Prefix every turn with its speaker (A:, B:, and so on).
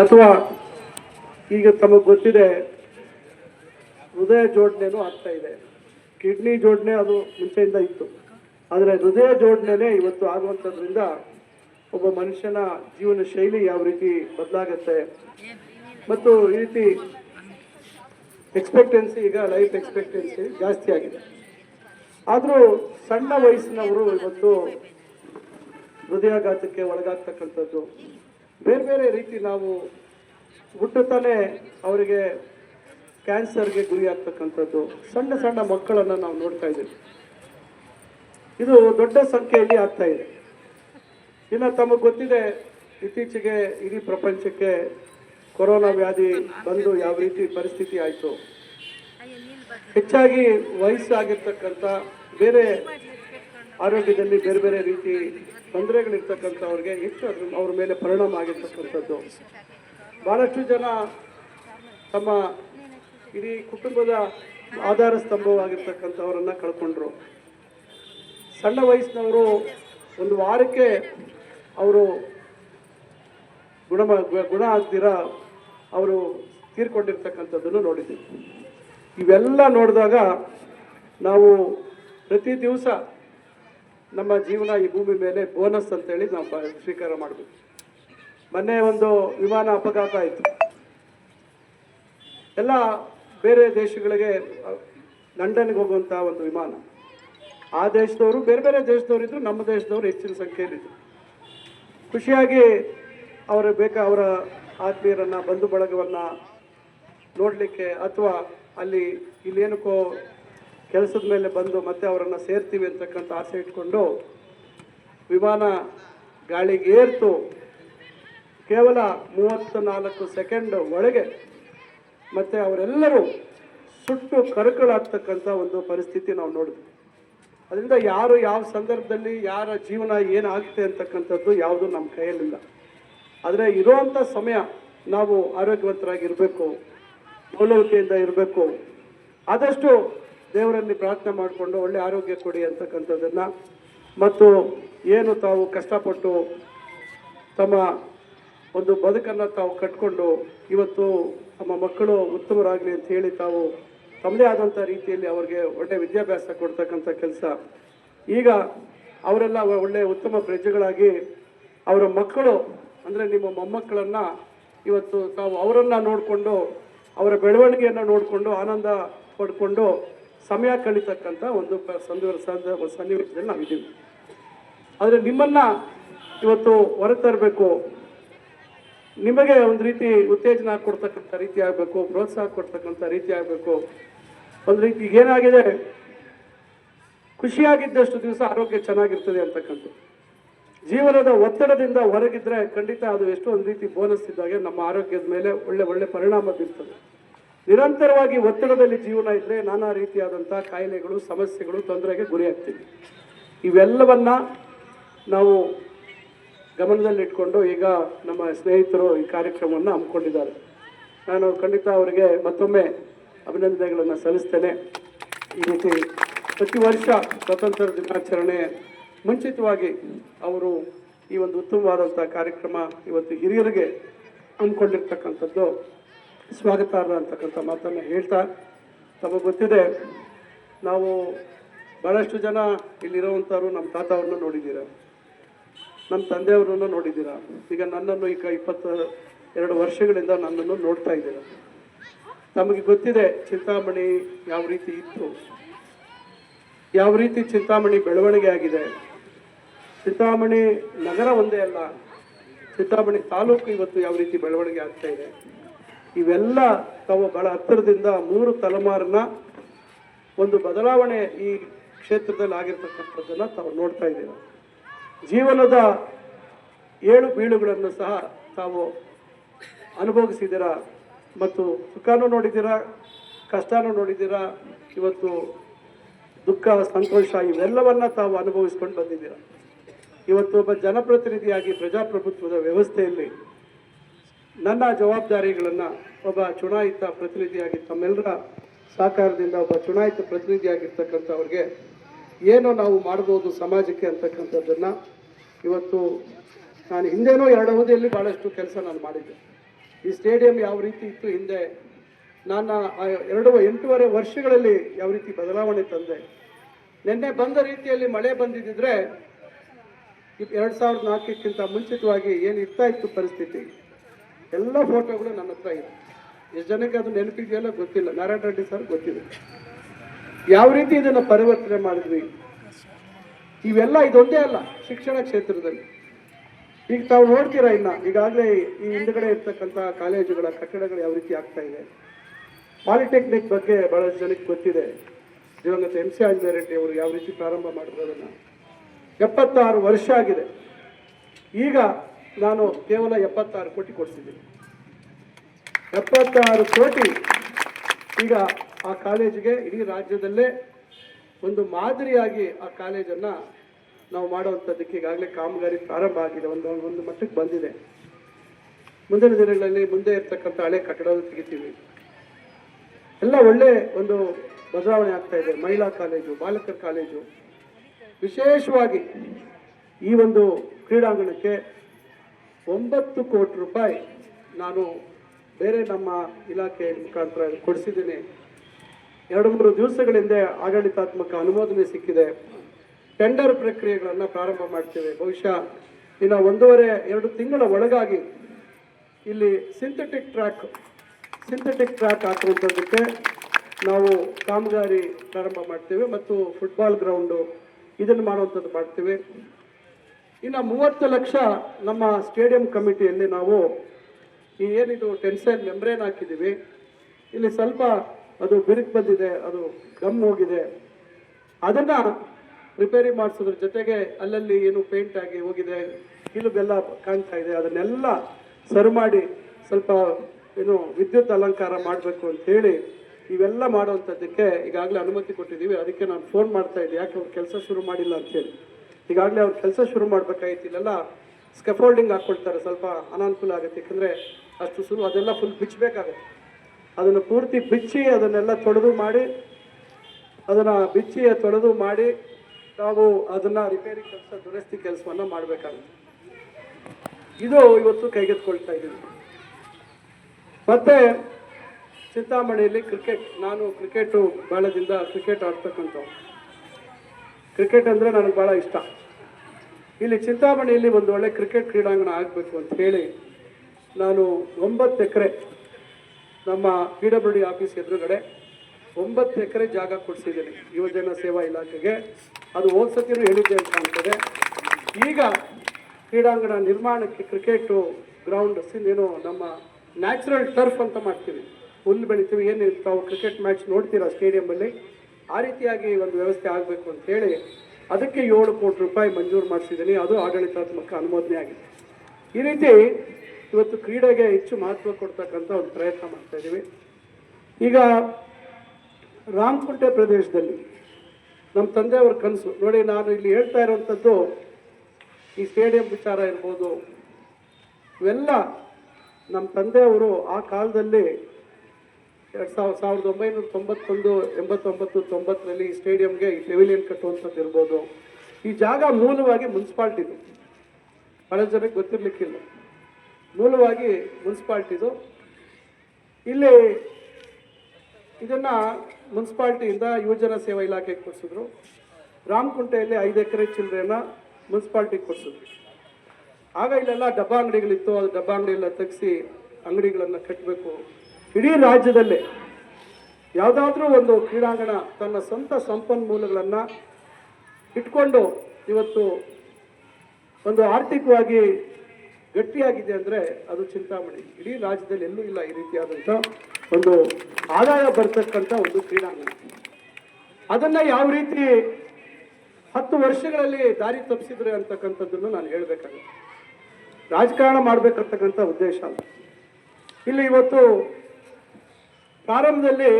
A: ಅಥವಾ ಈಗ ತಮಗೆ ಗೊತ್ತಿದೆ, ಹೃದಯ ಜೋಡಣೆನೂ ಆಗ್ತಾ ಇದೆ. ಕಿಡ್ನಿ ಜೋಡಣೆ ಅದು ಮುಂಚೆಯಿಂದ ಇತ್ತು. ಆದರೆ ಹೃದಯ ಜೋಡಣೆನೇ ಇವತ್ತು ಆಗುವಂಥದ್ರಿಂದ ಒಬ್ಬ ಮನುಷ್ಯನ ಜೀವನ ಶೈಲಿ ಯಾವ ರೀತಿ ಬದಲಾಗತ್ತೆ. ಮತ್ತು ಈ ರೀತಿ ಎಕ್ಸ್ಪೆಕ್ಟೆನ್ಸಿ ಈಗ ಲೈಫ್ ಎಕ್ಸ್ಪೆಕ್ಟೆನ್ಸಿ ಜಾಸ್ತಿ ಆಗಿದೆ. ಆದರೂ ಸಣ್ಣ ವಯಸ್ಸಿನವರು ಇವತ್ತು ಹೃದಯಾಘಾತಕ್ಕೆ ಒಳಗಾಗ್ತಕ್ಕಂಥದ್ದು. ಬೇರೆ ಬೇರೆ ರೀತಿ ನಾವು ಹುಟ್ಟುತ್ತಾನೆ ಅವರಿಗೆ ಕ್ಯಾನ್ಸರ್ಗೆ ಗುರಿ ಆಗ್ತಕ್ಕಂಥದ್ದು ಸಣ್ಣ ಸಣ್ಣ ಮಕ್ಕಳನ್ನು ನಾವು ನೋಡ್ತಾ ಇದ್ದೀವಿ. ಇದು ದೊಡ್ಡ ಸಂಖ್ಯೆಯಲ್ಲಿ ಆಗ್ತಾ ಇದೆ. ಇನ್ನು ತಮಗೆ ಗೊತ್ತಿದೆ, ಇತ್ತೀಚೆಗೆ ಇಡೀ ಪ್ರಪಂಚಕ್ಕೆ ಕೊರೋನಾ ವ್ಯಾಧಿ ಬಂದು ಯಾವ ರೀತಿ ಪರಿಸ್ಥಿತಿ ಆಯಿತು. ಹೆಚ್ಚಾಗಿ ವಯಸ್ಸಾಗಿರ್ತಕ್ಕಂಥ ಬೇರೆ ಆರೋಗ್ಯದಲ್ಲಿ ಬೇರೆ ಬೇರೆ ರೀತಿ ತೊಂದರೆಗಳಿರ್ತಕ್ಕಂಥವ್ರಿಗೆ ಹೆಚ್ಚು ಅದ್ರ ಅವ್ರ ಮೇಲೆ ಪರಿಣಾಮ ಆಗಿರ್ತಕ್ಕಂಥದ್ದು. ಭಾಳಷ್ಟು ಜನ ತಮ್ಮ ಇಡೀ ಕುಟುಂಬದ ಆಧಾರ ಸ್ತಂಭವಾಗಿರ್ತಕ್ಕಂಥವ್ರನ್ನ ಕಳ್ಕೊಂಡ್ರು. ಸಣ್ಣ ವಯಸ್ಸಿನವರು ಒಂದು ವಾರಕ್ಕೆ ಅವರು ಗುಣ ಗುಣ ಆಗ್ದಿರ ಅವರು ತೀರ್ಕೊಂಡಿರ್ತಕ್ಕಂಥದ್ದನ್ನು ನೋಡಿದ್ದೀವಿ ಇವೆಲ್ಲ ನೋಡಿದಾಗ ನಾವು ಪ್ರತಿ ದಿವಸ ನಮ್ಮ ಜೀವನ ಈ ಭೂಮಿ ಮೇಲೆ ಬೋನಸ್ ಅಂತೇಳಿ ನಾವು ಸ್ವೀಕಾರ ಮಾಡಬೇಕು. ಮೊನ್ನೆ ಒಂದು ವಿಮಾನ ಅಪಘಾತ ಆಯಿತು. ಎಲ್ಲ ಬೇರೆ ದೇಶಗಳಿಗೆ ಲಂಡನ್ಗೆ ಹೋಗುವಂಥ ಒಂದು ವಿಮಾನ. ಆ ದೇಶದವರು, ಬೇರೆ ಬೇರೆ ದೇಶದವರು ಇದ್ದರು ನಮ್ಮ ದೇಶದವರು ಹೆಚ್ಚಿನ ಸಂಖ್ಯೆಯಲ್ಲಿದ್ದರು ಖುಷಿಯಾಗಿ ಅವರು ಬೇಕಾ, ಅವರ ಆತ್ಮೀಯರನ್ನು, ಬಂಧು ಬಳಗವನ್ನು ನೋಡಲಿಕ್ಕೆ ಅಥವಾ ಅಲ್ಲಿ ಇಲ್ಲೇನಕ್ಕೋ ಕೆಲಸದ ಮೇಲೆ ಬಂದು ಮತ್ತೆ ಅವರನ್ನು ಸೇರ್ತೀವಿ ಅಂತಕ್ಕಂಥ ಆಸೆ ಇಟ್ಕೊಂಡು ವಿಮಾನ ಗಾಳಿಗೆ ಏರ್ತು ಕೇವಲ ಮೂವತ್ತು ನಾಲ್ಕು ಸೆಕೆಂಡ್ ಒಳಗೆ ಮತ್ತೆ ಅವರೆಲ್ಲರೂ ಸುಟ್ಟು ಕರಕಳಾಗ್ತಕ್ಕಂಥ ಒಂದು ಪರಿಸ್ಥಿತಿ ನಾವು ನೋಡಿದ್ವಿ. ಅದರಿಂದ ಯಾರು ಯಾವ ಸಂದರ್ಭದಲ್ಲಿ ಯಾರ ಜೀವನ ಏನಾಗುತ್ತೆ ಅಂತಕ್ಕಂಥದ್ದು ಯಾವುದು ನಮ್ಮ ಕೈಯಲ್ಲಿಲ್ಲ. ಆದರೆ ಇರುವಂಥ ಸಮಯ ನಾವು ಆರೋಗ್ಯವಂತರಾಗಿರಬೇಕು ಮೌಲ್ಯವತೆಯಿಂದ ಇರಬೇಕು. ಆದಷ್ಟು ದೇವರಲ್ಲಿ ಪ್ರಾರ್ಥನೆ ಮಾಡಿಕೊಂಡು ಒಳ್ಳೆ ಆರೋಗ್ಯ ಕೊಡಿ ಅಂತಕ್ಕಂಥದ್ದನ್ನು. ಮತ್ತು ಏನು ತಾವು ಕಷ್ಟಪಟ್ಟು ತಮ್ಮ ಒಂದು ಬದುಕನ್ನು ತಾವು ಕಟ್ಕೊಂಡು ಇವತ್ತು ತಮ್ಮ ಮಕ್ಕಳು ಉತ್ತಮರಾಗಲಿ ಅಂತ ಹೇಳಿ ತಾವು ತಮ್ಮದೇ ಆದಂಥ ರೀತಿಯಲ್ಲಿ ಅವರಿಗೆ ಒಳ್ಳೆ ವಿದ್ಯಾಭ್ಯಾಸ ಕೊಡ್ತಕ್ಕಂಥ ಕೆಲಸ. ಈಗ ಅವರೆಲ್ಲ ಒಳ್ಳೆ ಉತ್ತಮ ಪ್ರಜೆಗಳಾಗಿ ಅವರ ಮಕ್ಕಳು ಅಂದರೆ ನಿಮ್ಮ ಮೊಮ್ಮಕ್ಕಳನ್ನು ಇವತ್ತು ತಾವು ಅವರನ್ನು ನೋಡಿಕೊಂಡು ಅವರ ಬೆಳವಣಿಗೆಯನ್ನು ನೋಡಿಕೊಂಡು ಆನಂದ ಪಡ್ಕೊಂಡು ಸಮಯ ಕಳೀತಕ್ಕಂಥ ಒಂದು ಸನ್ನಿವೇಶದಲ್ಲಿ ನಾವಿದ್ದೀವಿ ಆದರೆ ನಿಮ್ಮನ್ನು ಇವತ್ತು ಹೊರತರಬೇಕು. ನಿಮಗೆ ಒಂದು ರೀತಿ ಉತ್ತೇಜನ ಕೊಡ್ತಕ್ಕಂಥ ರೀತಿ ಆಗಬೇಕು, ಪ್ರೋತ್ಸಾಹ ಕೊಡ್ತಕ್ಕಂಥ ರೀತಿ ಆಗಬೇಕು. ಒಂದು ರೀತಿ ಏನಾಗಿದೆ? ಖುಷಿಯಾಗಿದ್ದಷ್ಟು ದಿವಸ ಆರೋಗ್ಯ ಚೆನ್ನಾಗಿರ್ತದೆ ಅಂತಕ್ಕಂಥದ್ದು. ಜೀವನದ ಒತ್ತಡದಿಂದ ಹೊರಗಿದ್ರೆ ಖಂಡಿತ ಅದು ಎಷ್ಟೋ ಒಂದು ರೀತಿ ಬೋನಸ್ ಇದ್ದಾಗೆ ನಮ್ಮ ಆರೋಗ್ಯದ ಮೇಲೆ ಒಳ್ಳೆ ಒಳ್ಳೆ ಪರಿಣಾಮ ಬೀರ್ತದೆ. ನಿರಂತರವಾಗಿ ಒತ್ತಡದಲ್ಲಿ ಜೀವನ ಇದ್ದರೆ ನಾನಾ ರೀತಿಯಾದಂಥ ಕಾಯಿಲೆಗಳು, ಸಮಸ್ಯೆಗಳು ತೊಂದರೆಗೆ ಗುರಿಯಾಗ್ತೀವಿ ಇವೆಲ್ಲವನ್ನು ನಾವು ಗಮನದಲ್ಲಿಟ್ಕೊಂಡು ಈಗ ನಮ್ಮ ಸ್ನೇಹಿತರು ಈ ಕಾರ್ಯಕ್ರಮವನ್ನು ಹಮ್ಮಿಕೊಂಡಿದ್ದಾರೆ. ನಾನು ಖಂಡಿತ ಅವರಿಗೆ ಮತ್ತೊಮ್ಮೆ ಅಭಿನಂದನೆಗಳನ್ನು ಸಲ್ಲಿಸ್ತೇನೆ. ಈ ರೀತಿ ಪ್ರತಿ ವರ್ಷ ಸ್ವಾತಂತ್ರ್ಯ ದಿನಾಚರಣೆ ಮುಂಚಿತವಾಗಿ ಅವರು ಈ ಒಂದು ಉತ್ತಮವಾದಂಥ ಕಾರ್ಯಕ್ರಮ ಇವತ್ತು ಹಿರಿಯರಿಗೆ ಹಮ್ಮಿಕೊಂಡಿರ್ತಕ್ಕಂಥದ್ದು. ಸ್ವಾಗತಾರ್ಹ ಅಂತಕ್ಕಂಥ ಮಾತನ್ನು ಹೇಳ್ತಾ ತಮಗೆ ಗೊತ್ತಿದೆ, ನಾವು ಭಾಳಷ್ಟು ಜನ ಇಲ್ಲಿರುವಂಥವ್ರು ನಮ್ಮ ತಾತ ಅವ್ರನ್ನ ನೋಡಿದ್ದೀರ? ನಮ್ಮ ತಂದೆಯವ್ರನ್ನ ನೋಡಿದ್ದೀರ? ಈಗ ನನ್ನನ್ನು ಈಗ ಇಪ್ಪತ್ತು ಎರಡು ವರ್ಷಗಳಿಂದ ನನ್ನನ್ನು ನೋಡ್ತಾ ಇದ್ದೀರ? ತಮಗೆ ಗೊತ್ತಿದೆ ಚಿಂತಾಮಣಿ ಯಾವ ರೀತಿ ಇತ್ತು, ಯಾವ ರೀತಿ ಚಿಂತಾಮಣಿ ಬೆಳವಣಿಗೆ ಆಗಿದೆ. ಚಿಂತಾಮಣಿ ನಗರ ಒಂದೇ ಅಲ್ಲ, ಚಿಂತಾಮಣಿ ತಾಲೂಕು ಇವತ್ತು ಯಾವ ರೀತಿ ಬೆಳವಣಿಗೆ ಆಗ್ತಾ ಇದೆ? ಇವೆಲ್ಲ ತಾವು ಬಹಳ ಹತ್ತಿರದಿಂದ ಮೂರು ತಲೆಮಾರಿನ ಒಂದು ಬದಲಾವಣೆ ಈ ಕ್ಷೇತ್ರದಲ್ಲಿ ಆಗಿರ್ತಕ್ಕಂಥದ್ದನ್ನು ತಾವು ನೋಡ್ತಾ ಇದ್ದೀರ? ಜೀವನದ ಏಳು ಬೀಳುಗಳನ್ನು ಸಹ ತಾವು ಅನುಭವಿಸಿದ್ದೀರ? ಮತ್ತು ಸುಖನೂ ನೋಡಿದ್ದೀರ? ಕಷ್ಟನೂ ನೋಡಿದ್ದೀರ? ಇವತ್ತು ದುಃಖ, ಸಂತೋಷ ಇವೆಲ್ಲವನ್ನ ತಾವು ಅನುಭವಿಸ್ಕೊಂಡು ಬಂದಿದ್ದೀರ? ಇವತ್ತು ಒಬ್ಬ ಜನಪ್ರತಿನಿಧಿಯಾಗಿ ಪ್ರಜಾಪ್ರಭುತ್ವದ ವ್ಯವಸ್ಥೆಯಲ್ಲಿ ನನ್ನ ಜವಾಬ್ದಾರಿಗಳನ್ನು ಒಬ್ಬ ಚುನಾಯಿತ ಪ್ರತಿನಿಧಿಯಾಗಿ ತಮ್ಮೆಲ್ಲರ ಸಹಕಾರದಿಂದ ಒಬ್ಬ ಚುನಾಯಿತ ಪ್ರತಿನಿಧಿಯಾಗಿರ್ತಕ್ಕಂಥವ್ರಿಗೆ ಏನು ನಾವು ಮಾಡ್ಬೋದು ಸಮಾಜಕ್ಕೆ ಅಂತಕ್ಕಂಥದ್ದನ್ನು ಇವತ್ತು ನಾನು ಹಿಂದೆನೋ ಎರಡು ಅವಧಿಯಲ್ಲಿ ಭಾಳಷ್ಟು ಕೆಲಸ ನಾನು ಮಾಡಿದ್ದೆ. ಈ ಸ್ಟೇಡಿಯಂ ಯಾವ ರೀತಿ ಇತ್ತು ಹಿಂದೆ ನಾನು ಎರಡು ಎಂಟೂವರೆ ವರ್ಷಗಳಲ್ಲಿ ಯಾವ ರೀತಿ ಬದಲಾವಣೆ ತಂದೆ, ನಿನ್ನೆ ಬಂದ ರೀತಿಯಲ್ಲಿ ಮಳೆ ಬಂದಿದ್ದರೆ ಎರಡು ಸಾವಿರದ ನಾಲ್ಕಕ್ಕಿಂತ ಮುಂಚಿತವಾಗಿ ಏನು ಇರ್ತಾ ಇತ್ತು ಪರಿಸ್ಥಿತಿ ಎಲ್ಲ ಫೋಟೋಗಳು ನನ್ನ ಹತ್ರ ಇದೆ. ಎಷ್ಟು ಜನಕ್ಕೆ ಅದು ನೆನಪಿದೆಯಲ್ಲ ಗೊತ್ತಿಲ್ಲ. ನಾರಾಯಣ ರೆಡ್ಡಿ ಸರ್ ಗೊತ್ತಿದೆ. ಯಾವ ರೀತಿ ಇದನ್ನು ಪರಿವರ್ತನೆ ಮಾಡಿದ್ವಿ? ಇವೆಲ್ಲ ಇದೊಂದೇ ಅಲ್ಲ, ಶಿಕ್ಷಣ ಕ್ಷೇತ್ರದಲ್ಲಿ. ಈಗ ತಾವು ನೋಡ್ತೀರಾ ಇನ್ನ? ಈಗಾಗಲೇ ಈ ಹಿಂದ್ಗಡೆ ಇರ್ತಕ್ಕಂಥ ಕಾಲೇಜುಗಳ ಕಟ್ಟಡಗಳು ಯಾವ ರೀತಿ ಆಗ್ತಾ ಇದೆ. ಪಾಲಿಟೆಕ್ನಿಕ್ ಬಗ್ಗೆ ಬಹಳಷ್ಟು ಜನಕ್ಕೆ ಗೊತ್ತಿದೆ. ದಿವಂಗತ ಎಂ ಸಿ ಆಂಜನೇಯ ರೆಡ್ಡಿ ಅವರು ಯಾವ ರೀತಿ ಪ್ರಾರಂಭ ಮಾಡಿದ್ರು ಅದನ್ನು. ಎಪ್ಪತ್ತಾರು ವರ್ಷ ಆಗಿದೆ. ಈಗ ನಾನು ಕೇವಲ ಎಪ್ಪತ್ತಾರು ಕೋಟಿ ಕೊಡ್ತಿದ್ದೀನಿ ಎಪ್ಪತ್ತಾರು ಕೋಟಿ ಈಗ ಆ ಕಾಲೇಜಿಗೆ ಇಡೀ ರಾಜ್ಯದಲ್ಲೇ ಒಂದು ಮಾದರಿಯಾಗಿ ಆ ಕಾಲೇಜನ್ನು ನಾವು ಮಾಡುವಂಥದ್ದಕ್ಕೆ ಈಗಾಗಲೇ ಕಾಮಗಾರಿ ಪ್ರಾರಂಭ ಆಗಿದೆ. ಒಂದು ಒಂದು ಮಟ್ಟಕ್ಕೆ ಬಂದಿದೆ. ಮುಂದಿನ ದಿನಗಳಲ್ಲಿ ಮುಂದೆ ಇರ್ತಕ್ಕಂಥ ಹಳೆ ಕಟ್ಟಡವನ್ನು ತೆಗಿತೀವಿ. ಎಲ್ಲ ಒಳ್ಳೆ ಒಂದು ಬದಲಾವಣೆ ಆಗ್ತಾ ಇದೆ. ಮಹಿಳಾ ಕಾಲೇಜು, ಬಾಲಕರ ಕಾಲೇಜು. ವಿಶೇಷವಾಗಿ ಈ ಒಂದು ಕ್ರೀಡಾಂಗಣಕ್ಕೆ ಒಂಬತ್ತು ಕೋಟಿ ರೂಪಾಯಿ ನಾನು ಬೇರೆ ನಮ್ಮ ಇಲಾಖೆ ಮುಖಾಂತರ ಕೊಡಿಸಿದ್ದೀನಿ. ಎರಡು ಮೂರು ದಿವಸಗಳ ಹಿಂದೆ ಆಡಳಿತಾತ್ಮಕ ಅನುಮೋದನೆ ಸಿಕ್ಕಿದೆ. ಟೆಂಡರ್ ಪ್ರಕ್ರಿಯೆಗಳನ್ನು ಪ್ರಾರಂಭ ಮಾಡ್ತೇವೆ. ಬಹುಶಃ ಇನ್ನು ಒಂದೂವರೆ, ಎರಡು ತಿಂಗಳ ಒಳಗಾಗಿ ಇಲ್ಲಿ ಸಿಂಥೆಟಿಕ್ ಟ್ರ್ಯಾಕ್ ಸಿಂಥೆಟಿಕ್ ಟ್ರ್ಯಾಕ್ ಹಾಕುವಂಥದ್ದಕ್ಕೆ ನಾವು ಕಾಮಗಾರಿ ಪ್ರಾರಂಭ ಮಾಡ್ತೇವೆ ಮತ್ತು ಫುಟ್ಬಾಲ್ ಗ್ರೌಂಡು ಇದನ್ನು ಮಾಡುವಂಥದ್ದು ಮಾಡ್ತೇವೆ. ಇನ್ನು ಮೂವತ್ತು ಲಕ್ಷ ನಮ್ಮ ಸ್ಟೇಡಿಯಂ ಕಮಿಟಿಯಲ್ಲಿ ನಾವು ಈ ಏನಿದು ಟೆನ್ಸೈಲ್ ಮೆಂಬ್ರೇನ್ ಹಾಕಿದ್ದೀವಿ. ಇಲ್ಲಿ ಸ್ವಲ್ಪ ಅದು ಬಿರುಕು ಬಂದಿದೆ, ಅದು ಗಮ್ ಹೋಗಿದೆ. ಅದನ್ನು ರಿಪೇರಿ ಮಾಡಿಸೋದ್ರ ಜೊತೆಗೆ ಅಲ್ಲಲ್ಲಿ ಏನು ಪೇಂಟ್ ಆಗಿ ಹೋಗಿದೆ ಬೆಲ್ಲ ಕಾಣ್ತಾ ಇದೆ, ಅದನ್ನೆಲ್ಲ ಸರಿ ಮಾಡಿ ಸ್ವಲ್ಪ ಏನು ವಿದ್ಯುತ್ ಅಲಂಕಾರ ಮಾಡಬೇಕು ಅಂತ ಹೇಳಿ ಇವೆಲ್ಲ ಮಾಡುವಂಥದ್ದಕ್ಕೆ ಈಗಾಗಲೇ ಅನುಮತಿ ಕೊಟ್ಟಿದ್ದೀವಿ. ಅದಕ್ಕೆ ನಾನು ಫೋನ್ ಮಾಡ್ತಾ ಇದ್ದೆ, ಯಾಕೆ ಕೆಲಸ ಶುರು ಮಾಡಿಲ್ಲ ಅಂತೇಳಿ ಈಗಾಗಲೇ ಅವ್ರು ಕೆಲಸ ಶುರು ಮಾಡಬೇಕಾಗಿತ್ತು ಇಲ್ಲೆಲ್ಲ ಸ್ಕೆಫೋಲ್ಡಿಂಗ್ ಹಾಕ್ಕೊಳ್ತಾರೆ ಸ್ವಲ್ಪ ಅನಾನುಕೂಲ ಆಗುತ್ತೆ. ಯಾಕಂದರೆ ಅಷ್ಟು ಶುರು, ಅದೆಲ್ಲ ಫುಲ್ ಬಿಚ್ಚಬೇಕಾಗತ್ತೆ ಅದನ್ನು ಪೂರ್ತಿ ಬಿಚ್ಚಿ ಅದನ್ನೆಲ್ಲ ತೊಳೆದು ಮಾಡಿ, ಅದನ್ನು ಬಿಚ್ಚಿ, ತೊಳೆದು ಮಾಡಿ ನಾವು ಅದನ್ನು ರಿಪೇರಿ ಕೆಲಸ, ದುರಸ್ತಿ ಕೆಲಸವನ್ನು ಮಾಡಬೇಕಾಗುತ್ತೆ. ಇದು ಇವತ್ತು ಕೈಗೆತ್ಕೊಳ್ತಾ ಇದ್ದೀವಿ ಮತ್ತು ಚಿಂತಾಮಣಿಯಲ್ಲಿ ಕ್ರಿಕೆಟ್ ನಾನು ಕ್ರಿಕೆಟು ಬಾಳದಿಂದ ಕ್ರಿಕೆಟ್ ಆಡ್ತಕ್ಕಂಥವ್ರು ಕ್ರಿಕೆಟ್ ಅಂದರೆ ನನಗೆ ಭಾಳ ಇಷ್ಟ. ಇಲ್ಲಿ ಚಿಂತಾಮಣಿಯಲ್ಲಿ ಒಂದು ಒಳ್ಳೆ ಕ್ರಿಕೆಟ್ ಕ್ರೀಡಾಂಗಣ ಆಗಬೇಕು ಅಂತ ಹೇಳಿ ನಾನು ಒಂಬತ್ತು ಎಕರೆ ನಮ್ಮ ಪಿ ಡಬ್ಲ್ಯೂ ಡಿ ಆಫೀಸ್ ಎದುರುಗಡೆ ಒಂಬತ್ತು ಎಕರೆ ಜಾಗ ಕೊಡಿಸಿದ್ದೀನಿ ಯುವಜನ ಸೇವಾ ಇಲಾಖೆಗೆ. ಅದು ಹೋದ ಸತಿನೂ ಹೇಳಿದ್ದೆ ಅಂತ ಕಾಣ್ತದೆ ಈಗ ಕ್ರೀಡಾಂಗಣ ನಿರ್ಮಾಣಕ್ಕೆ ಕ್ರಿಕೆಟು ಗ್ರೌಂಡ್ ಏನು ನಮ್ಮ ನ್ಯಾಚುರಲ್ ಟರ್ಫ್ ಅಂತ ಮಾಡ್ತೀವಿ. ಹುಲ್ಲು ಬೆಳಿತೀವಿ ಏನು ತಾವು ಕ್ರಿಕೆಟ್ ಮ್ಯಾಚ್ ನೋಡ್ತೀರಾ ಸ್ಟೇಡಿಯಮಲ್ಲಿ ಆ ರೀತಿಯಾಗಿ ಒಂದು ವ್ಯವಸ್ಥೆ ಆಗಬೇಕು ಅಂತ ಹೇಳಿ ಅದಕ್ಕೆ ಏಳು ಕೋಟಿ ರೂಪಾಯಿ ಮಂಜೂರು ಮಾಡಿಸಿದ್ದೀನಿ. ಅದು ಆಡಳಿತಾತ್ಮಕ ಅನುಮೋದನೆ ಆಗಿದೆ. ಈ ರೀತಿ ಇವತ್ತು ಕ್ರೀಡೆಗೆ ಹೆಚ್ಚು ಮಹತ್ವ ಕೊಡ್ತಕ್ಕಂಥ ಒಂದು ಪ್ರಯತ್ನ ಮಾಡ್ತಾ ಇದ್ದೀವಿ. ಈಗ ರಾಮಕುಂಟೆ ಪ್ರದೇಶದಲ್ಲಿ ನಮ್ಮ ತಂದೆಯವ್ರ ಕನಸು. ನೋಡಿ, ನಾನು ಇಲ್ಲಿ ಹೇಳ್ತಾ ಇರುವಂಥದ್ದು ಈ ಸ್ಟೇಡಿಯಂ ವಿಚಾರ ಇರ್ಬೋದು. ಇವೆಲ್ಲ ನಮ್ಮ ತಂದೆಯವರು ಆ ಕಾಲದಲ್ಲಿ ಎರಡು ಸಾವಿರ, ಸಾವಿರದ ಒಂಬೈನೂರ ತೊಂಬತ್ತೊಂದು, ಎಂಬತ್ತೊಂಬತ್ತು, ತೊಂಬತ್ತರಲ್ಲಿ ಈ ಸ್ಟೇಡಿಯಂಗೆ ಈ ಪೆವಿಲಿಯನ್ ಕಟ್ಟುವಂಥದ್ದು ಇರ್ಬೋದು. ಈ ಜಾಗ ಮೂಲವಾಗಿ ಮುನ್ಸಿಪಾಲ್ಟಿದು ಬಹಳ ಜನಕ್ಕೆ ಗೊತ್ತಿರಲಿಕ್ಕಿಲ್ಲ. ಮೂಲವಾಗಿ ಮುನ್ಸಿಪಾಲ್ಟಿದು ಇಲ್ಲಿ ಇದನ್ನು ಮುನ್ಸಿಪಾಲ್ಟಿಯಿಂದ ಯುವಜನ ಸೇವಾ ಇಲಾಖೆಗೆ ಕೊಡಿಸಿದ್ರು. ರಾಮಕುಂಟೆಯಲ್ಲಿ ಐದು ಎಕರೆ ಚಿಲ್ಲರೆಯನ್ನು ಮುನ್ಸಿಪಾಲ್ಟಿಗೆ ಕೊಡಿಸಿದ್ರು. ಆಗ ಇಲ್ಲೆಲ್ಲ ಡಬ್ಬಾ ಅಂಗಡಿಗಳಿತ್ತು. ಅದು ಡಬ್ಬಾ ಅಂಗಡಿಯೆಲ್ಲ ತೆಗೆಸಿ ಅಂಗಡಿಗಳನ್ನು ಕಟ್ಟಬೇಕು ಇಡೀ ರಾಜ್ಯದಲ್ಲೇ ಯಾವುದಾದ್ರೂ ಒಂದು ಕ್ರೀಡಾಂಗಣ ತನ್ನ ಸ್ವಂತ ಸಂಪನ್ಮೂಲಗಳನ್ನು ಇಟ್ಕೊಂಡು ಇವತ್ತು ಒಂದು ಆರ್ಥಿಕವಾಗಿ ಗಟ್ಟಿಯಾಗಿದೆ ಅಂದರೆ ಅದು ಚಿಂತಾಮಣಿ. ಇಡೀ ರಾಜ್ಯದಲ್ಲಿ ಎಲ್ಲೂ ಇಲ್ಲ ಈ ರೀತಿಯಾದಂಥ ಒಂದು ಆದಾಯ ಬರ್ತಕ್ಕಂಥ ಒಂದು ಕ್ರೀಡಾಂಗಣ. ಅದನ್ನು ಯಾವ ರೀತಿ ಹತ್ತು ವರ್ಷಗಳಲ್ಲಿ ದಾರಿ ತಪ್ಪಿಸಿದ್ರೆ ಅಂತಕ್ಕಂಥದ್ದನ್ನು ನಾನು ಹೇಳಬೇಕಾಗುತ್ತೆ. ರಾಜಕಾರಣ ಮಾಡಬೇಕಂತಕ್ಕಂಥ ಉದ್ದೇಶ ಇಲ್ಲಿ ಇವತ್ತು ಪ್ರಾರಂಭದಲ್ಲಿ